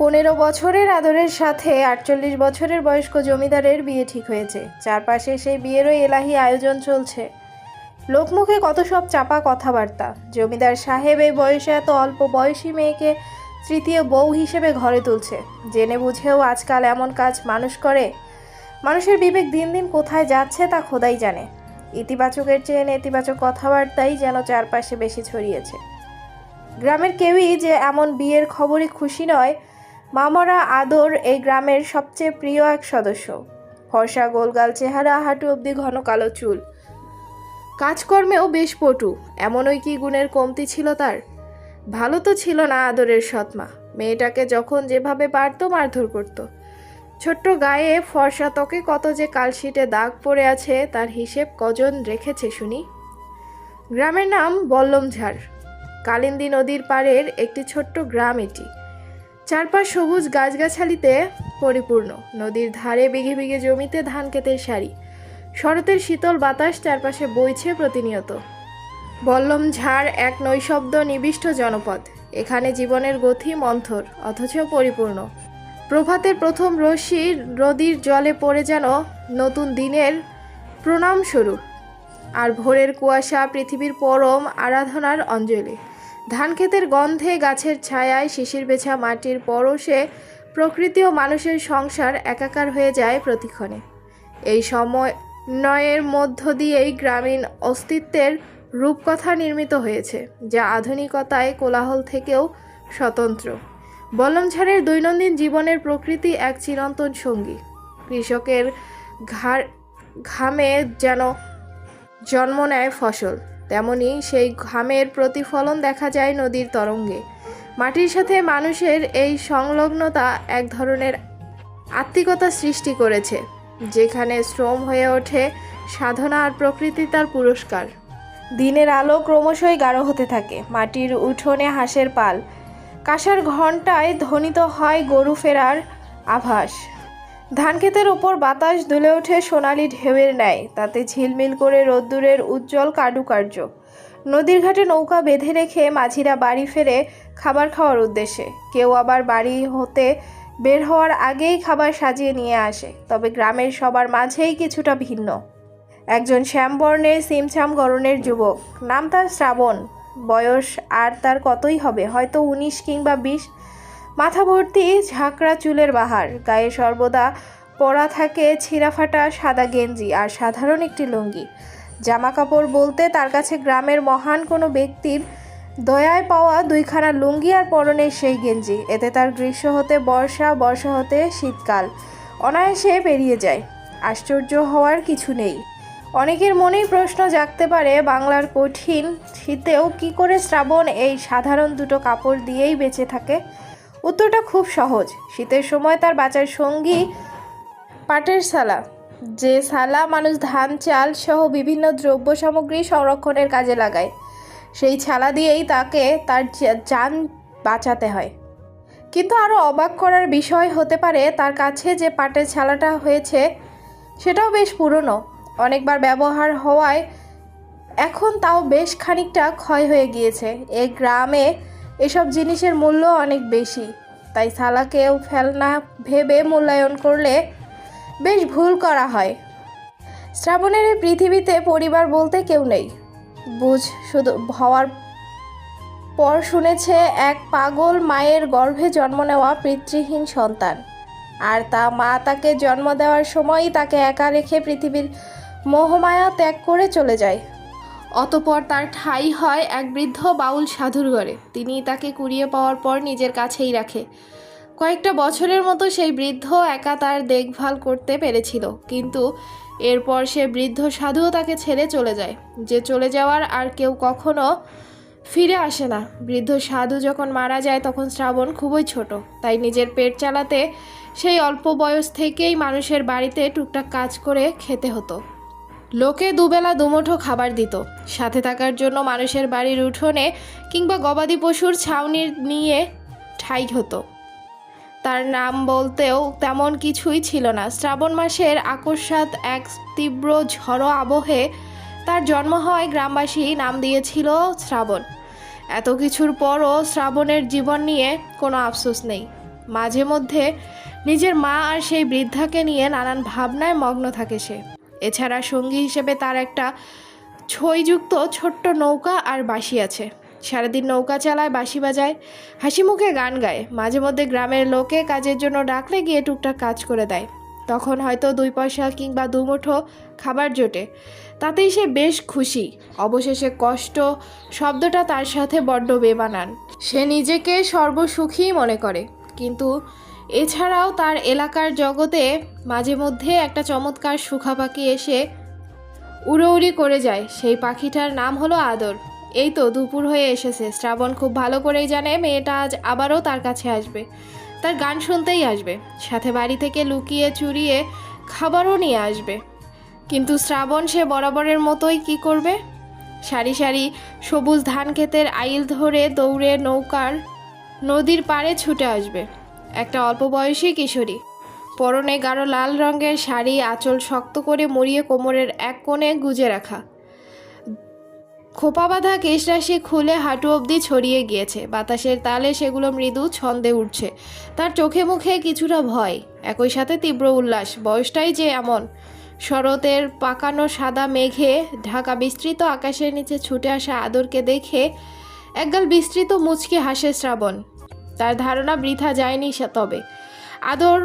পনেরো বছরের আদরের সাথে আটচল্লিশ বছরের বয়স্ক জমিদারের বিয়ে ঠিক হয়েছে। চারপাশে সেই বিয়েরও এলাহি আয়োজন চলছে। লোকমুখে কত সব চাপা কথাবার্তা। জমিদার সাহেব এই বয়সে এত অল্প বয়সী মেয়েকে তৃতীয় বউ হিসেবে ঘরে তুলছে। জেনে বুঝেও আজকাল এমন কাজ মানুষ করে? মানুষের বিবেক দিন দিন কোথায় যাচ্ছে তা খোদাই জানে। ইতিবাচকের চেয়ে নেতিবাচক কথাবার্তাই যেন চারপাশে বেশি ছড়িয়েছে। গ্রামের কেউই যে এমন বিয়ের খবরে খুশি নয় মামরা আদর এই গ্রামের সবচেয়ে প্রিয় এক সদস্য। ফর্সা গোলগাল চেহারা, হাঁটু অবধি ঘন কালো চুল। কাজকর্মেও বেশ পটু, এমনই কি গুণের কমতি ছিল তার? ভালো তো ছিল না আদরের সৎমা, মেয়েটাকে যখন যেভাবে পারতো মারধর করতো। ছোট্ট গায়ে ফর্সা ত্বকে কত যে কালশিটে দাগ পড়ে আছে, তার হিসেব কজন রেখেছে শুনি? গ্রামের নাম বল্লমঝাড়। কালিন্দী নদীর পাড়ের একটি ছোট্ট গ্রাম এটি। চারপাশ সবুজ গাছগাছালিতে পরিপূর্ণ। নদীর ধারে বিঘে বিঘে জমিতে ধান ক্ষেতের সারি। শরতের শীতল বাতাস চারপাশে বইছে প্রতিনিয়ত। বল্লম ঝাড় এক নৈশব্দ নিবিষ্ট জনপদ। এখানে জীবনের গতি মন্থর, অথচ পরিপূর্ণ। প্রভাতের প্রথম রশ্মি নদীর জলে পড়ে যেন নতুন দিনের প্রণাম স্বরূপ। আর ভোরের কুয়াশা পৃথিবীর পরম আরাধনার অঞ্জলি। ধানক্ষেতের গন্ধে গাছের ছায়ায় শিশির বেছা মাটির পরশে প্রকৃতি ও মানুষের সংসার একাকার হয়ে যায় প্রতিক্ষণে। এই সমন্বয়ের মধ্য দিয়েই গ্রামীণ অস্তিত্বের রূপকথা নির্মিত হয়েছে, যা আধুনিকতায় কোলাহল থেকেও স্বতন্ত্র। বল্লমঝাড়ের দৈনন্দিন জীবনের প্রকৃতি এক চিরন্তন সঙ্গী। কৃষকের ঘাড় ঘামে যেন জন্ম নেয় ফসল। তেমনি সেই ঘামের প্রতিফলন দেখা যায় নদীর তরঙ্গে। মাটির সাথে মানুষের এই সংলগ্নতা এক ধরনের আত্মিকতা সৃষ্টি করেছে, যেখানে শ্রম হয়ে ওঠে সাধনা আর প্রকৃতি তার পুরস্কার। দিনের আলো ক্রমশই গাঢ় হতে থাকে, মাটির উঠোনে হাঁসের পাল। কাঁসার ঘণ্টায় ধ্বনিত হয় গরু ফেরার আভাস। ধানক্ষেতের উপর বাতাস দুলে ওঠে সোনালি ঢেউয়ের ন্যায়। তাতে ঝিলমিল করে রোদ্দুরের উজ্জ্বল কারুকার্য। নদীর ঘাটে নৌকা বেঁধে রেখে মাঝিরা বাড়ি ফেরে খাবার খাওয়ার উদ্দেশ্যে। কেউ আবার বাড়ি হতে বের হওয়ার আগেই খাবার সাজিয়ে নিয়ে আসে, তবে গ্রামের সবার মাঝেই কিছুটা ভিন্ন। একজন শ্যামবর্ণের সিমছাম গরনের যুবক। নাম তার শ্রাবণ। বয়স আর তার কতই হবে? হয়তো উনিশ কিংবা বিশ। মাথা ভর্তি ঝাঁকড়া চুলের বাহার। গায়ে সর্বদা পরা থাকে ছিঁড়াফাটা সাদা গেঞ্জি আর সাধারণ একটি লুঙ্গি। জামা কাপড় বলতে তার কাছে গ্রামের মহান কোনো ব্যক্তির দয়ায় পাওয়া দুইখানা লুঙ্গি আর পরনের সেই গেঞ্জি। এতে তার গ্রীষ্ম হতে বর্ষা বর্ষা হতে শীতকাল। অনায়াসে পেরিয়ে যায়। আশ্চর্য হওয়ার কিছু নেই। অনেকের মনেই প্রশ্ন জাগতে পারে, বাংলার কঠিন শীতেও কি করে শ্রাবণ এই সাধারণ দুটো কাপড় দিয়েই বেঁচে থাকে? উত্তরটা খুব সহজ। শীতের সময় তার বাঁচার সঙ্গী পাটের সালা, যে সালা মানুষ ধান, চাল সহ বিভিন্ন দ্রব্য সামগ্রী সংরক্ষণের কাজে লাগায়। সেই ছালা দিয়েই তাকে তার যান বাঁচাতে হয়। কিন্তু আরও অবাক করার বিষয় হতে পারে তার কাছে যে পাটের ছালাটা হয়েছে সেটাও বেশ পুরনো। অনেকবার ব্যবহার হওয়ায় এখন তাও বেশ খানিকটা ক্ষয় হয়ে গিয়েছে। এ গ্রামে এসব জিনিসের মূল্য অনেক বেশি। তাই সালাকেও ফেলনা ভেবে মূল্যায়ন করলে বেশ ভুল করা হয়। শ্রাবণের এই পৃথিবীতে পরিবার বলতে কেউ নেই। বুঝ, শুধু হওয়ার পর শুনেছে এক পাগল মায়ের গর্ভে জন্ম নেওয়া পিতৃহীন সন্তান। আর তা মা তাকে জন্ম দেওয়ার সময়ই তাকে একা রেখে পৃথিবীর মোহমায়া ত্যাগ করে চলে যায়। অতপর তার ঠাঁই হয় এক বৃদ্ধ বাউল সাধুর ঘরে। তিনি তাকে কুড়িয়ে পাওয়ার পর নিজের কাছেই রাখে। কয়েকটা বছরের মতো সেই বৃদ্ধ একা তার দেখভাল করতে পেরেছিল। কিন্তু এরপর সে বৃদ্ধ সাধুও তাকে ছেড়ে চলে যায়। যে চলে যাওয়ার আর কেউ কখনো ফিরে আসে না। বৃদ্ধ সাধু যখন মারা যায় তখন শ্রাবণ খুবই ছোট। তাই নিজের পেট চালাতে সেই অল্প বয়স থেকেই মানুষের বাড়িতে টুকটাক কাজ করে খেতে হতো। লোকে দুবেলা দুমুঠো খাবার দিত। সাথে থাকার জন্য মানুষের বাড়ির উঠোনে কিংবা গবাদি পশুর ছাউনির নিয়ে ঠাই হতো। তার নাম বলতেও তেমন কিছুই ছিল না। শ্রাবণ মাসের আকস্মাত এক তীব্র ঝড়ো আবহে তার জন্ম হওয়ায় গ্রামবাসী নাম দিয়েছিল শ্রাবণ। এত কিছুর পরও শ্রাবণের জীবন নিয়ে কোনো আফসোস নেই। মাঝে মধ্যে নিজের মা আর সেই বৃদ্ধাকে নিয়ে নানান ভাবনায় মগ্ন থাকে সে। এছাড়া সঙ্গী হিসেবে তার একটা ছইযুক্ত ছোট্ট নৌকা আর বাঁশি আছে। সারাদিন নৌকা চালায়, বাঁশি বাজায়, হাসি মুখে গান গায়। মাঝে মধ্যে গ্রামের লোকে কাজের জন্য ডাকলে গিয়ে টুকটাক কাজ করে দেয়। তখন হয়তো দুই পয়সা কিংবা দুমুঠো খাবার জোটে। তাতেই সে বেশ খুশি। অবশেষে কষ্ট শব্দটা তার সাথে বড্ড বেমানান। সে নিজেকে সর্বসুখী মনে করে। কিন্তু এছাড়াও তার এলাকার জগতে মাঝে মধ্যে একটা চমৎকার সুখা পাখি এসে উড়োউড়ি করে যায়। সেই পাখিটার নাম হলো আদর। এই তো দুপুর হয়ে এসেছে। শ্রাবণ খুব ভালো করেই জানে, মেয়েটা আজ আবারও তার কাছে আসবে। তার গান শুনতেই আসবে। সাথে বাড়ি থেকে লুকিয়ে চুরিয়ে খাবারও নিয়ে আসবে। কিন্তু শ্রাবণ সে বরাবরের মতোই কি করবে? সারি সারি সবুজ ধান ক্ষেতের আইল ধরে দৌড়ে নৌকার নদীর পাড়ে ছুটে আসবে। একটা অল্প বয়সী কিশোরী। পরনে গাঢ় লাল রঙের শাড়ি, আঁচল শক্ত করে মুড়িয়ে কোমরের এক কোণে গুজে রাখা। খোপা বাঁধা কেশরাশি খুলে হাঁটু অবধি ছড়িয়ে গিয়েছে। বাতাসের তালে সেগুলো মৃদু ছন্দে উঠছে। তার চোখে মুখে কিছুটা ভয়, একই সাথে তীব্র উল্লাস। বয়সটাই যে এমন। শরতের পাকানো সাদা মেঘে ঢাকা বিস্তৃত আকাশের নিচে ছুটে আসা আদরকে দেখে একগাল বিস্তৃত মুচকি হাসে শ্রাবণ। তার ধারণা বৃথা যায়নি সে তবে। আদর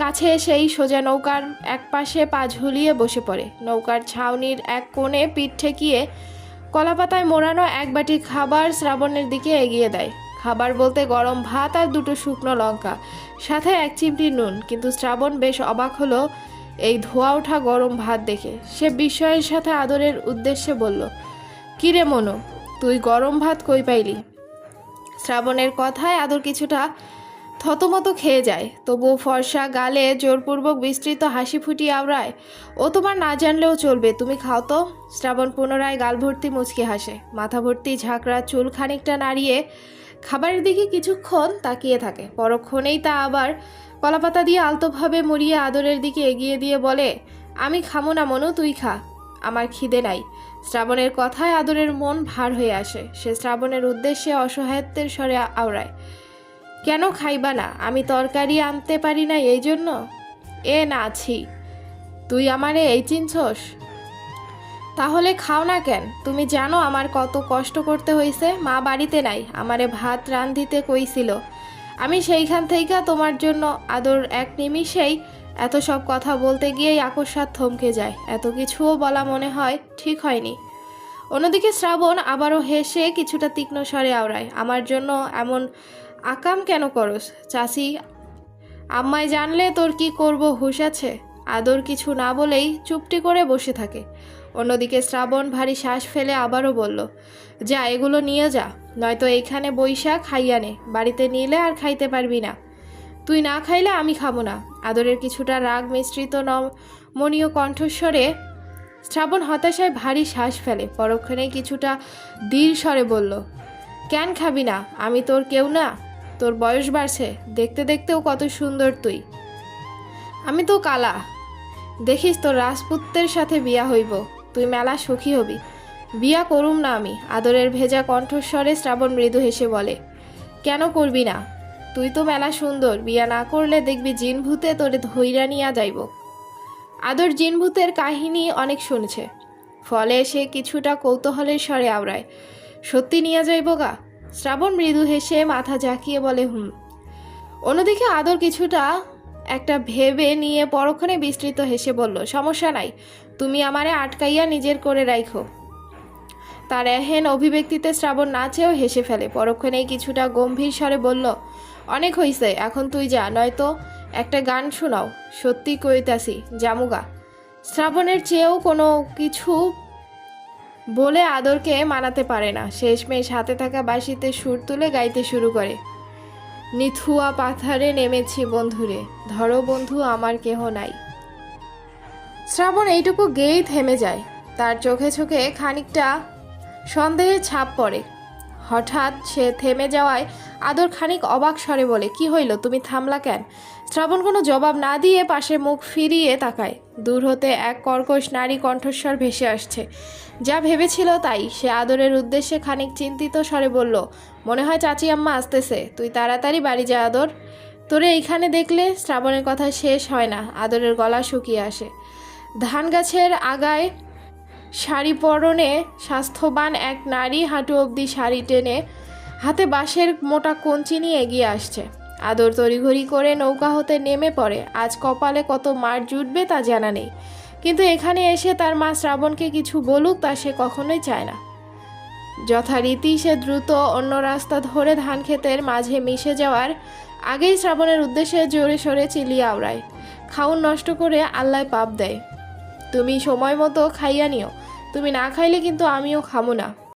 কাছে সেই সোজা নৌকার এক পাশে পা ঝুলিয়ে বসে পড়ে। নৌকার ছাউনির এক কোণে পিঠ ঠেকিয়ে কলাপাতায় মোড়ানো এক বাটি খাবার শ্রাবণের দিকে এগিয়ে দেয়। খাবার বলতে গরম ভাত আর দুটো শুকনো লঙ্কা, সাথে এক চিমটি নুন। কিন্তু শ্রাবণ বেশ অবাক হলো এই ধোয়া ওঠা গরম ভাত দেখে। সে বিস্ময়ের সাথে আদরের উদ্দেশ্যে বলল, কিরে মনো, তুই গরম ভাত কই পাইলি? শ্রাবণের কথায় আদর কিছুটা থতমত খেয়ে যায়। তবুও ফর্সা গালে জোরপূর্বক বিস্তৃত হাসি ফুটিয়ে আওড়ায়, ও তোমার না জানলেও চলবে, তুমি খাও তো। শ্রাবণ পুনরায় গাল ভর্তি মুচকি হাসে। মাথা ভর্তি ঝাঁকড়া চুল খানিকটা নাড়িয়ে খাবারের দিকে কিছুক্ষণ তাকিয়ে থাকে। পরক্ষণেই তা আবার কলাপাতা দিয়ে আলতোভাবে মুড়িয়ে আদরের দিকে এগিয়ে দিয়ে বলে, আমি খামো না মনু, তুই খা। আমার খিদে নাই। শ্রাবণের কথায় আদরের মন ভার হয়ে আসে। সে শ্রাবণের উদ্দেশ্যে অসহায়ত্বের স্বরে আওড়ায়, কেন খাইবা না? আমি তরকারি আনতে পারি না এই জন্য এ না আছি তুই আমারে এই চিনছস? তাহলে খাও না কেন? তুমি জানো আমার কত কষ্ট করতে হয়েছে মা বাড়িতে নাই, আমারে ভাত রান্ধিতে কইছিল। আমি সেইখান থেকে তোমার জন্য আদর এক নিমিষেই এত সব কথা বলতে গিয়েই আকস্মাত থমকে যায়। এত কিছুও বলা মনে হয় ঠিক হয়নি। অন্যদিকে শ্রাবণ আবারও হেসে কিছুটা তীক্ষ্ণ স্বরে আওড়ায়, আমার জন্য এমন আকাম কেন করস? চাষি আম্মায় জানলে তোর কি করব হুশ আছে? আদর কিছু না বলেই চুপটি করে বসে থাকে। অন্যদিকে শ্রাবণ ভারী শ্বাস ফেলে আবারও বলল, যা, এগুলো নিয়ে যা, নয়তো এইখানে বৈশাখ খাইয়া নে বাড়িতে নিলে আর খাইতে পারবি না। তুই না খাইলে আমি খাব না। আদরের কিছুটা রাগ মিশ্রিত নমনীয় কণ্ঠস্বরে শ্রাবণ হতাশায় ভারী শ্বাস ফেলে। পরক্ষণে কিছুটা দীর স্বরে বলল, কেন খাবি না? আমি তোর কেউ না। তোর বয়স বাড়ছে। দেখতে দেখতেও কত সুন্দর তুই। আমি তো কালা। দেখিস তোর রাজপুত্রের সাথে বিয়া হইব। তুই মেলা সুখী হবি। বিয়া করুম না আমি। আদরের ভেজা কণ্ঠস্বরে শ্রাবণ মৃদু হেসে বলে, কেন করবি না? তুই তো মেলা সুন্দর, বিয়া না করলে দেখবি জিন ভূতে তোরে ধৈরা নিয়া যাইব। আদর জিন ভূতের কাহিনী অনেক শুনছে। ফলে সে কিছুটা কৌতূহলের স্বরে আওড়ায়, সত্যি নিয়ে যাইব গা? শ্রাবণ মৃদু হেসে মাথা ঝাঁকিয়ে বলে, হুম। অন্যদিকে আদর কিছুটা একটা ভেবে নিয়ে পরক্ষণে বিস্তৃত হেসে বলল, সমস্যা নাই, তুমি আমারে আটকাইয়া নিজের করে রাখো তার এহেন অভিব্যক্তিতে শ্রাবণ নাচেও হেসে ফেলে, পরক্ষণেই কিছুটা গম্ভীর স্বরে বলল অনেক হইছে, এখন তুই যা, নয়তো একটা গান শোনাও। সত্যি কইতাছি, জামুগা। শ্রাবণের চেয়েও কোনো কিছু বলে আদরকে মানাতে পারে না। শেষমেশ হাতে থাকা বাঁশিতে সুর তুলে গাইতে শুরু করে। নিথুয়া পাথারে নেমেছি বন্ধুরে, ধরো বন্ধু আমার কেহ নাই। শ্রাবণ এইটুকু গেয়েই থেমে যায়। তার চোখে চোখে খানিকটা সন্দেহের ছাপ পড়ে। হঠাৎ সে থেমে যাওয়ায় আদর খানিক অবাক স্বরে বলে, কি হইল? তুমি থামলা কেন? শ্রাবণ কোনো জবাব না দিয়ে পাশে মুখ ফিরিয়ে তাকায়। দূর হতে এক কর্কশ নারী কণ্ঠস্বর ভেসে আসছে। যা ভেবেছিল তাই, সে আদরের উদ্দেশ্যে খানিক চিন্তিত স্বরে বলল, মনে হয় চাচি আম্মা আসতেছে। তুই তাড়াতাড়ি বাড়ি যা, আদর। তোরে এইখানে দেখলে শ্রাবণের কথা শেষ হয় না, আদরের গলা শুকিয়ে আসে। ধান গাছের আগায় শাড়ি পরনে স্বাস্থ্যবান এক নারী হাঁটু অবধি শাড়ি টেনে হাতে বাঁশের মোটা কঞ্চি নিয়ে এগিয়ে আসছে। আদর তড়িঘড়ি করে নৌকা হতে নেমে পড়ে। আজ কপালে কত মার জুটবে তা জানা নেই। কিন্তু এখানে এসে তার মা শ্রাবণকে কিছু বলুক তা সে কখনোই চায় না। যথারীতি সে দ্রুত অন্য রাস্তা ধরে ধান ক্ষেতের মাঝে মিশে যাওয়ার আগেই শ্রাবণের উদ্দেশ্যে জোরে সরে চিলিয়ে আওড়ায়। খাউন নষ্ট করে আল্লায় পাপ দেয়। তুমি সময় মতো খাইয়া নিও। তুমি না খাইলে কিন্তু আমিও খামো না।